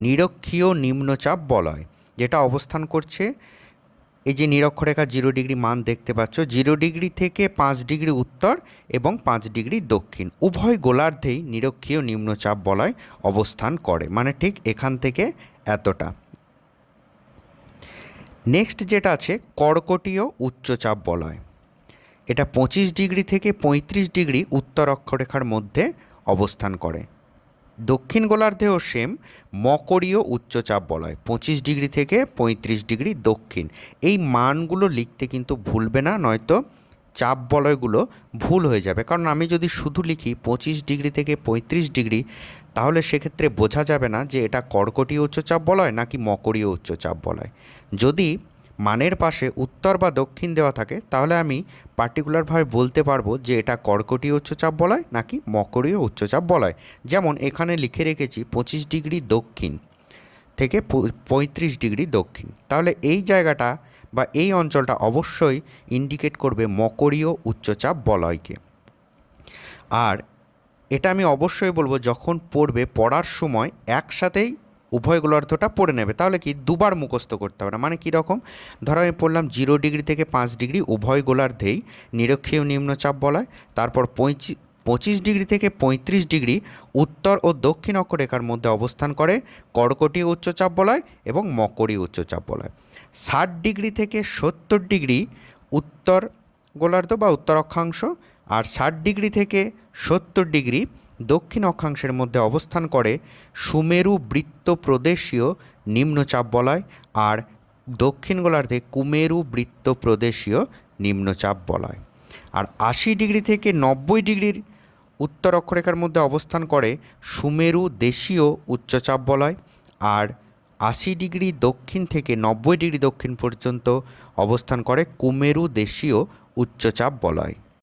নিরক্ষীয় নিম্নচাপ বলয়, যেটা অবস্থান করছে এই যে নিরক্ষরেখা জিরো ডিগ্রি মান দেখতে পাচ্ছ, জিরো ডিগ্রি থেকে পাঁচ ডিগ্রি উত্তর এবং পাঁচ ডিগ্রি দক্ষিণ। উভয় গোলার্ধেই নিরক্ষীয় নিম্নচাপ বলয় অবস্থান করে মানে ঠিক এখান থেকে এতটা। নেক্সট যেটা আছে, কর্কটীয় উচ্চচাপ বলয়। এটা পঁচিশ ডিগ্রি থেকে পঁয়ত্রিশ ডিগ্রি উত্তর অক্ষরেখার মধ্যে অবস্থান করে। দক্ষিণ গোলার্ধেও সেম মকরীয় উচ্চচাপ বলয়, পঁচিশ ডিগ্রি থেকে পঁয়ত্রিশ ডিগ্রি দক্ষিণ। এই মানগুলো লিখতে কিন্তু ভুলবে না, নয়তো চাপ বলয়গুলো ভুল হয়ে যাবে। কারণ আমি যদি শুধু লিখি পঁচিশ ডিগ্রি থেকে পঁয়ত্রিশ ডিগ্রি, তাহলে সেক্ষেত্রে বোঝা যাবে না যে এটা কর্কটীয় উচ্চচাপ বলয় নাকি মকরীয় উচ্চচাপ বলয়। যদি মানের পাশে উত্তর বা দক্ষিণ দেওয়া থাকে, তাহলে আমি পার্টিকুলারভাবে বলতে পারব যে এটা কর্কটীয় উচ্চচাপ বলয় নাকি মকরীয় উচ্চচাপ বলয়। যেমন এখানে লিখে রেখেছি পঁচিশ ডিগ্রি দক্ষিণ থেকে পঁয়ত্রিশ ডিগ্রি দক্ষিণ। তাহলে এই জায়গাটা বা এই অঞ্চলটা অবশ্যই ইন্ডিকেট করবে মকরীয় উচ্চচাপ বলয়কে। আর এটা আমি অবশ্যই বলব যখন পড়বে, পড়ার সময় একসাথেই উভয় গোলার্ধটা পড়ে নেবে। তাহলে কি? দুবার মুখস্থ করতে হবে না। মানে কীরকম ধরো আমি পড়লাম জিরো ডিগ্রি থেকে পাঁচ ডিগ্রি উভয় গোলার্ধেই নিরক্ষীয় নিম্নচাপ বলায়, তারপর পঁয়ত্রিশ পঁচিশ ডিগ্রি থেকে পঁয়ত্রিশ ডিগ্রি উত্তর ও দক্ষিণ অক্ষরেখার মধ্যে অবস্থান করে কর্কটি উচ্চচাপ বলয় এবং মকরীয় উচ্চচাপ বলয়। ষাট ডিগ্রি থেকে সত্তর ডিগ্রি উত্তর গোলার্ধ বা উত্তর অক্ষাংশ আর ষাট ডিগ্রি থেকে সত্তর ডিগ্রি দক্ষিণ অক্ষাংশের মধ্যে অবস্থান করে সুমেরু বৃত্ত প্রদেশীয় নিম্নচাপ বলয় আর দক্ষিণ গোলার্ধে কুমেরু বৃত্ত প্রদেশীয় নিম্নচাপ বলয়। আর আশি ডিগ্রি থেকে নব্বই ডিগ্রির উত্তর অক্ষরেখার মধ্যে অবস্থান করে সুমেরু দেশীয় উচ্চচাপ বলয় আর আশি ডিগ্রি দক্ষিণ থেকে নব্বই ডিগ্রি দক্ষিণ পর্যন্ত অবস্থান করে কুমেরু দেশীয় উচ্চচাপ বলয়।